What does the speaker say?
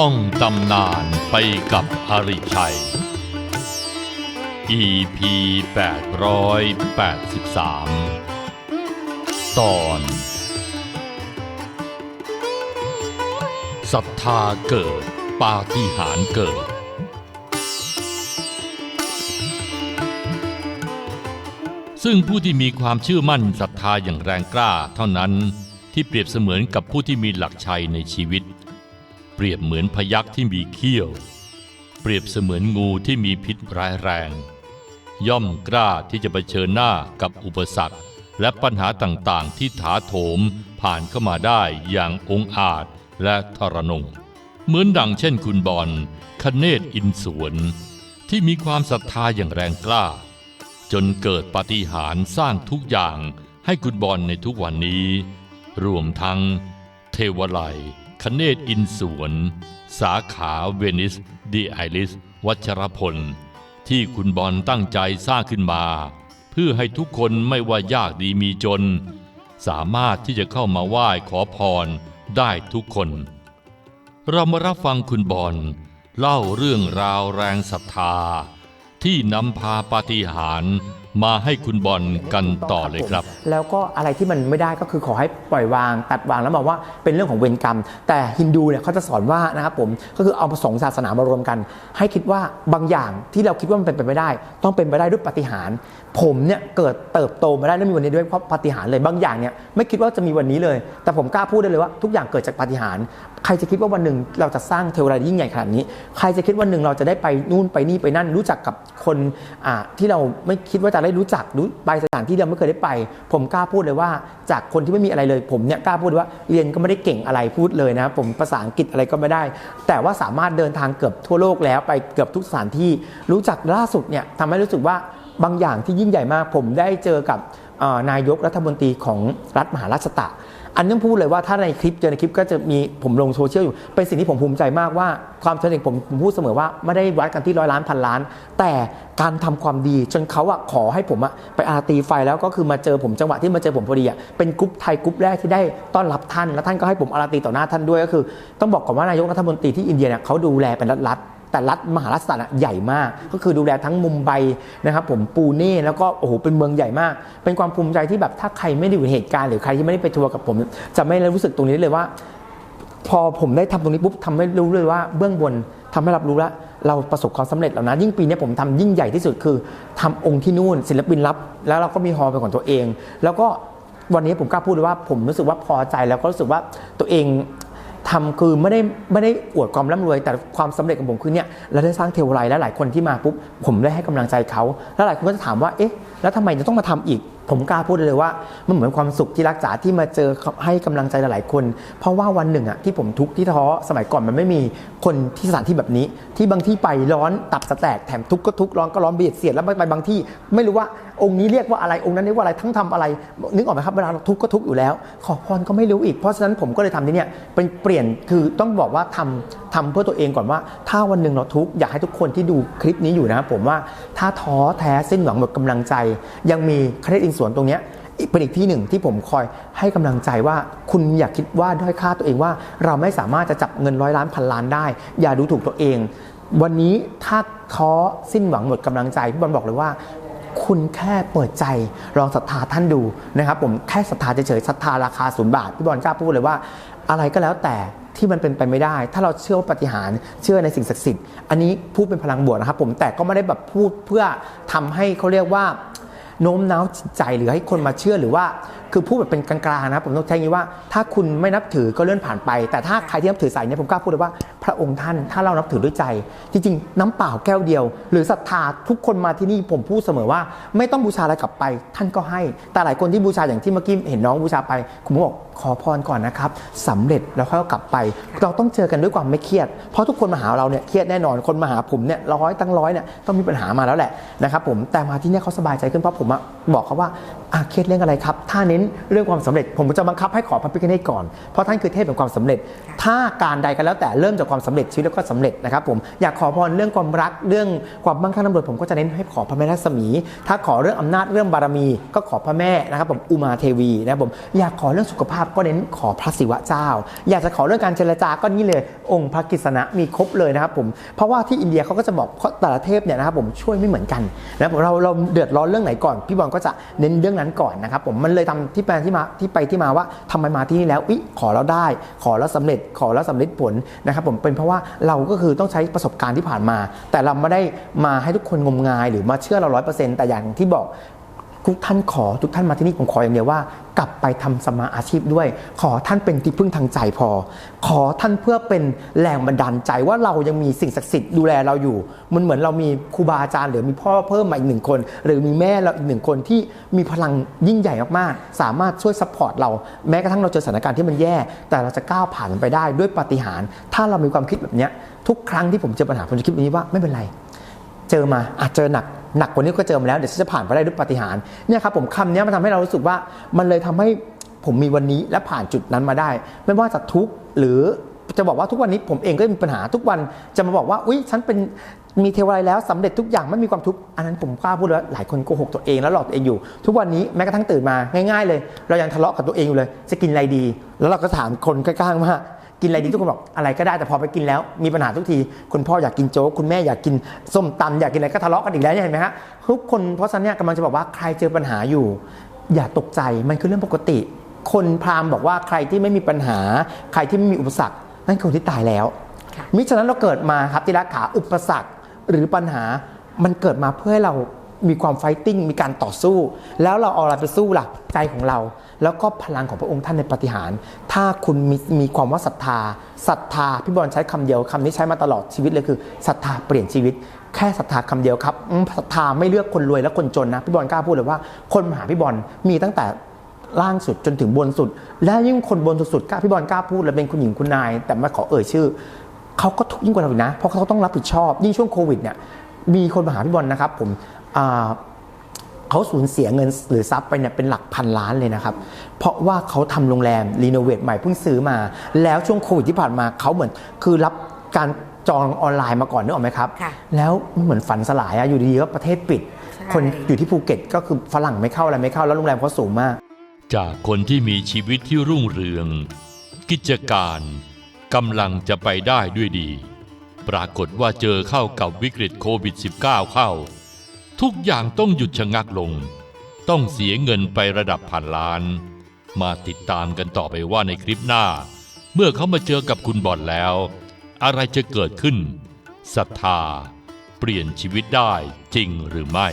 ท่องตำนานไปกับอริชัย EP 883 ตอน ศรัทธาเกิด ปาฏิหาริย์เกิด ซึ่งผู้ที่มีความเชื่อมั่นศรัทธาอย่างแรงกล้าเท่านั้นที่เปรียบเสมือนกับผู้ที่มีหลักชัยในชีวิต เปรียบเหมือนพยักที่มีเขี้ยว เปรียบเสมือนงูที่มีพิษร้ายแรง ย่อมกล้าที่จะเผชิญหน้ากับอุปสรรค และปัญหาต่างๆ ที่ถาโถมผ่านเข้ามาได้อย่างองอาจและทรนงเหมือนดังเช่นคุณบอลคเนศอินสวน ที่มีความศรัทธาอย่างแรงกล้า จนเกิดปาฏิหาริย์สร้างทุกอย่างให้คุณบอลในทุกวันนี้ รวมทั้งเทวไลย คเนศอินสวน สาขาเวนิสดีไอริส วัชรพล ที่คุณบอลตั้งใจสร้างขึ้นมา เพื่อให้ทุกคนไม่ว่ายากดีมีจน สามารถที่จะเข้ามาไหว้ขอพรได้ทุกคน เรามารับฟังคุณบอลเล่าเรื่องราวแรงศรัทธา ที่นำพาปาฏิหาริย์ มาให้คุณบอลกันต่อเลยครับ แล้วก็อะไรที่มันไม่ได้ก็คือขอให้ปล่อยวางตัดวางแล้วมองว่าเป็นเรื่องของเวรกรรม แต่ฮินดูเนี่ยเขาจะสอนว่านะครับผมก็คือเอาสองศาสนามารวมกัน ให้คิดว่าบางอย่างที่เราคิดว่ามันเป็นไปไม่ได้ ต้องเป็นไปได้ด้วยปาฏิหารผมเนี่ยเกิดเติบโตมาได้และมีวันนี้ด้วยเพราะปาฏิหารเลยบางอย่างเนี่ยไม่คิดว่าจะมีวันนี้เลย แต่ผมกล้าพูดได้เลยว่าทุกอย่างเกิดจากปาฏิหารใครจะคิดว่าวันหนึ่งเราจะสร้างเทวราชยิ่งใหญ่ขนาดนี้ ใครจะคิดวันหนึ่งเราจะได้ไปนู่นไปนี่ไปนั่นรู้จักกับคนที่เราไม่คิดว่าจะได้รู้จักรู้ไปสถานที่เดิมไม่เคยได้ไป ผมกล้าพูดเลยว่า จากคนที่ไม่มีอะไรเลย ผมเนี่ยกล้าพูดเลยว่าเรียนก็ไม่ได้เก่งอะไรพูดเลยนะผมภาษาอังกฤษอะไรก็ไม่ได้ แต่ว่าสามารถเดินทางเกือบทั่วโลกแล้วไปเกือบทุกสถานที่ รู้จักล่าสุดเนี่ยทำให้รู้สึกว่าบางอย่างที่ยิ่งใหญ่มาก ผมได้เจอกับ นายกรัฐมนตรีของรัฐมหาราชตะ อันนี้พูดเลยว่าถ้าในคลิปเจอในคลิปก็จะมีผมลงโซเชียลอยู่ เป็นสิ่งที่ผมภูมิใจมากว่าความสำเร็จผมผมพูดเสมอว่าไม่ได้วัดกันที่ร้อยล้านพันล้าน แต่การทำความดีจนเขาอะขอให้ผมอะไปอาราตีไฟแล้วก็คือมาเจอผมจังหวะที่มาเจอผมพอดีอะเป็นกรุ๊ปไทยกรุ๊ปแรกที่ได้ต้อนรับท่าน แล้วท่านก็ให้ผมอาราตีต่อหน้าท่านด้วยก็คือ ต้องบอกก่อนว่านายกรัฐมนตรีที่อินเดียเนี่ยเขาดูแลเป็นรัฐ แต่รัฐมหาราชสัตว์ใหญ่มาก ก็คือดูแลทั้งมุมไบนะครับผมปูเน่แล้วก็โอ้โหเป็นเมืองใหญ่มาก เป็นความภูมิใจที่แบบถ้าใครไม่ได้อยู่ในเหตุการณ์หรือใครที่ไม่ได้ไปทัวร์กับผม จะไม่รู้สึกตรงนี้เลยว่า พอผมได้ทำตรงนี้ปุ๊บทำให้รู้เลยว่าเบื้องบนทำให้รับรู้แล้วเราประสบความสำเร็จแล้วนะยิ่งปีนี้ผมทำยิ่งใหญ่ที่สุดคือทำองค์ที่นู่นศิลปินรับ แล้วเราก็มีฮอลล์เป็นของตัวเอง แล้วก็วันนี้ผมกล้าพูดเลยว่าผมรู้สึกว่าพอใจแล้วก็รู้สึกว่าตัวเอง ทำคือไม่ได้ไม่ได้อวดความร่ำรวย แต่ความสำเร็จของผมคือเนี่ยเราได้สร้างเทวไลยและหลายคนที่มาปุ๊บผมได้ให้กำลังใจเขา แล้วหลายคนก็จะถามว่าเอ๊ะ แล้วทำไมจะต้องมาทำอีก ผมกล้าพูดเลยว่า มันเหมือนความสุขที่รักษาที่มาเจอให้กำลังใจหลายๆคน เพราะว่าวันหนึ่งอะที่ผมทุกข์ที่ท้อสมัยก่อนมันไม่มีคนที่สถานที่แบบนี้ ที่บางที่ไปร้อนตับสแตกแถมทุกข์ก็ทุกข์ร้อนก็ร้อนเบียดเสียดแล้วไปบางที่ ไม่รู้ว่าองค์นี้เรียกว่าอะไรองค์นั้นเรียกว่าอะไรทั้งทำอะไร นึกออกไหมครับเวลาเราทุกข์ก็ทุกข์อยู่แล้ว ขอพรก็ไม่รู้อีกเพราะฉะนั้นผมก็เลยทำที่เนี่ยเป็นเปลี่ยนคือต้องบอกว่าทำทำเพื่อตัวเองก่อนว่า ถ้าวันหนึ่งเราทุกข์อยากให้ทุกคนที่ดูคลิปนี้อยู่นะผมว่าถ้าท้อแท้สิ้นหวังหมดกำลังใจยังมีคเนตอินสวนตรงนี้เป็นอีกที่หนึ่งที่ผมคอยให้กำลังใจว่าคุณอย่าคิดว่าด้อยค่าตัวเองว่า เราไม่สามารถจะจับเงินร้อยล้านพันล้านได้ อย่าดูถูกตัวเอง วันนี้ถ้าท้อสิ้นหวังหมดกำลังใจพี่บอลบอกเลยว่า คุณแค่เปิดใจลองศรัทธาท่านดูนะครับผมแค่ศรัทธาเฉยๆศรัทธาราคาศูนย์บาทพี่บอลกล้าพูดเลยว่า อะไรก็แล้วแต่ ที่มันเป็นไปไม่ได้ ถ้าเราเชื่อว่าปฏิหารเชื่อในสิ่งศักดิ์สิทธิ์อันนี้พูดเป็นพลังบวกนะครับผมแต่ก็ไม่ได้แบบพูดเพื่อทำให้เขาเรียกว่าโน้มน้าวจิตใจหรือให้คนมาเชื่อหรือว่า คือพูดแบบเป็นกลางๆนะผมต้องใช้งี้ว่าถ้าคุณไม่นับถือก็เลื่อนผ่านไป แต่ถ้าใครที่นับถือสายเนี่ยผมกล้าพูดเลยว่า พระองค์ท่านถ้าเรานับถือด้วยใจ จริงๆ น้ำเปล่าแก้วเดียว หรือศรัทธาทุกคนมาที่นี่ผมพูดเสมอว่า ไม่ต้องบูชาอะไรกลับไป ท่านก็ให้ แต่หลายคนที่บูชาอย่างที่เมื่อกี้เห็นน้องบูชาไปผมบอกขอพรก่อนนะครับสำเร็จแล้วค่อยกลับไป เราต้องเจอกันด้วยความไม่เครียด เพราะทุกคนมาหาเราเนี่ยเครียดแน่นอนคนมาหาผมเนี่ยร้อยตั้งร้อยเนี่ยต้องมีปัญหามาแล้วแหละนะครับผมแต่มาที่นี่เขาสบายใจขึ้นเพราะผมอะบอกเขาว่าอะเครียดเรื่องอะไรครับ ถ้าเน้นเรื่องความสำเร็จ ผมจะบังคับให้ขอพระพิฆเนศก่อนเพราะท่านคือเทพแห่งความสำเร็จ ถ้าการใดก็แล้วแต่เริ่มจากความความสำเร็จชีวิตแล้วก็สำเร็จนะครับผมอยากขอพรเรื่องความรักเรื่องความมั่งคั่งร่ำรวยผมก็จะเน้นให้ขอพระแม่รัศมี ถ้าขอเรื่องอำนาจเรื่องบารมี ก็ขอพระแม่นะครับผมอุมาเทวีนะครับผมอยากขอเรื่องสุขภาพก็เน้นขอพระศิวะเจ้า อยากจะขอเรื่องการเจรจาก็นี่เลย องค์พระกฤษณะมีครบเลยนะครับผมเพราะว่าที่อินเดียเขาก็จะบอกแต่ละเทพเนี่ยนะครับผมช่วยไม่เหมือนกันนะครับผมเราเราเดือดร้อนเรื่องไหนก่อน พี่บอลก็จะเน้นเรื่องนั้นก่อนนะครับผมมันเลยทำที่แปลที่มาที่ไปที่มาว่าทำไมมาที่นี่แล้วอิขอแล้วได้ ขอแล้วสำเร็จขอแล้วสำเร็จผลนะครับผมเป็นเพราะว่าเราก็คือต้องใช้ประสบการณ์ที่ผ่านมา แต่เราไม่ได้มาให้ทุกคนงมงายหรือมาเชื่อเราร้อยเปอร์เซ็นต์แต่อย่างที่บอก ทุกท่านขอทุกท่านมาที่นี่ผมขออย่างเดียวว่า กลับไปทำสมาอาชีพด้วย ขอท่านเป็นที่พึ่งทางใจพอ ขอท่านเพื่อเป็นแรงบันดาลใจว่าเรายังมีสิ่งศักดิ์สิทธิ์ดูแลเราอยู่ มันเหมือนเรามีครูบาอาจารย์หรือมีพ่อเพิ่มมาอีกหนึ่งคน หรือมีแม่เราอีกหนึ่งคนที่มีพลังยิ่งใหญ่มากๆ สามารถช่วยซัพพอร์ตเราแม้กระทั่งเราเจอสถานการณ์ที่มันแย่ แต่เราจะก้าวผ่านมันไปได้ด้วยปาฏิหาริย์ถ้าเรามีความคิดแบบนี้ทุกครั้งที่ผมเจอปัญหาผมจะคิดแบบนี้ว่าไม่เป็นไร เจอมาอาจเจอหนัก หนักกว่านี้ก็เจอมาแล้วเดี๋ยวฉันจะผ่านไปได้ด้วยปาฏิหาริย์เนี่ยครับผมคำนี้มันทำให้เรารู้สึกว่ามันเลยทำให้ผมมีวันนี้และผ่านจุดนั้นมาได้ ไม่ว่าจะทุกข์หรือจะบอกว่าทุกวันนี้ผมเองก็มีปัญหาทุกวันจะมาบอกว่าอุ้ยฉันเป็นมีเทวะไรแล้วสำเร็จทุกอย่างไม่มีความทุกข์อันนั้นผมกล้าพูดแล้วหลายคนโกหกตัวเองแล้วหลอกตัวเองอยู่ ทุกวันนี้แม้กระทั่งตื่นมาง่าย ๆ เลย เรายังทะเลาะกับตัวเองอยู่เลย จะกินอะไรดี แล้วเราก็ถามคนข้างๆว่า กินอะไรดีทุกคนบอกอะไรก็ได้แต่พอไปกินแล้วมีปัญหาทุกทีคุณพ่ออยากกินโจ๊กคุณแม่อยากกินส้มตำอยากกินอะไรก็ทะเลาะกันอีกแล้วเนี่ยเห็นไหมฮะทุกคนเพราะฉะนั้นเนี่ยกำลังจะบอกว่าใครเจอปัญหาอยู่ อย่าตกใจมันคือเรื่องปกติ คนพราหมณ์บอกว่าใครที่ไม่มีปัญหา ใครที่ไม่มีอุปสรรคนั่นคือคนที่ตายแล้วค่ะมิฉะนั้นเราเกิดมาครับที่รักขาอุปสรรคหรือปัญหามันเกิดมาเพื่อให้เรา มีความไฟติ้งมีการต่อสู้ แล้วเราเอาอะไรไปสู้ล่ะใจของเรา แล้วก็พลังของพระองค์ท่านในปฏิหาร ถ้าคุณมีมีความว่าศรัทธาศรัทธาพี่บอลใช้คำเดียวคำนี้ใช้มาตลอดชีวิตเลยคือศรัทธาเปลี่ยนชีวิต แค่ศรัทธาคำเดียวครับศรัทธาไม่เลือกคนรวยและคนจนนะพี่บอลกล้าพูดเลยว่าคนมาหาพี่บอลมีตั้งแต่ล่างสุดจนถึงบนสุด และยิ่งคนบนสุดๆกล้าพี่บอลกล้าพูดและเป็นคุณหญิงคุณนาย แต่ไม่ขอเอ่ยชื่อเขาก็ทุกข์ยิ่งกว่าเราอีกนะ เพราะเขาต้องรับผิดชอบยิ่งช่วงโควิดเนี่ย มีคนมาหาพี่บอลนะครับ ผมอ่าเขาสูญเสียเงินหรือทรัพย์ไปเนี่ยเป็นหลักพันล้านเลยนะครับ เพราะว่าเขาทำโรงแรมรีโนเวทใหม่เพิ่งซื้อมา แล้วช่วงโควิดที่ผ่านมาเขาเหมือนคือรับการจองออนไลน์มาก่อนนึกออกไหมครับค่ะแล้วมันเหมือนฝันสลายอะอยู่ดีๆก็ประเทศปิดใช่คนอยู่ที่ภูเก็ตก็คือฝรั่งไม่เข้าอะไรไม่เข้าแล้วโรงแรมเขาสูงมาก จากคนที่มีชีวิตที่รุ่งเรือง กิจการกำลังจะไปได้ด้วยดี ปรากฏว่าเจอเข้ากับวิกฤตโควิด -19 เข้า ทุกอย่างต้องหยุดชะงักลง ต้องเสียเงินไประดับพันล้าน มาติดตามกันต่อไปว่าในคลิปหน้า เมื่อเขามาเจอกับคุณบอลแล้ว อะไรจะเกิดขึ้นศรัทธา เปลี่ยนชีวิตได้จริงหรือไม่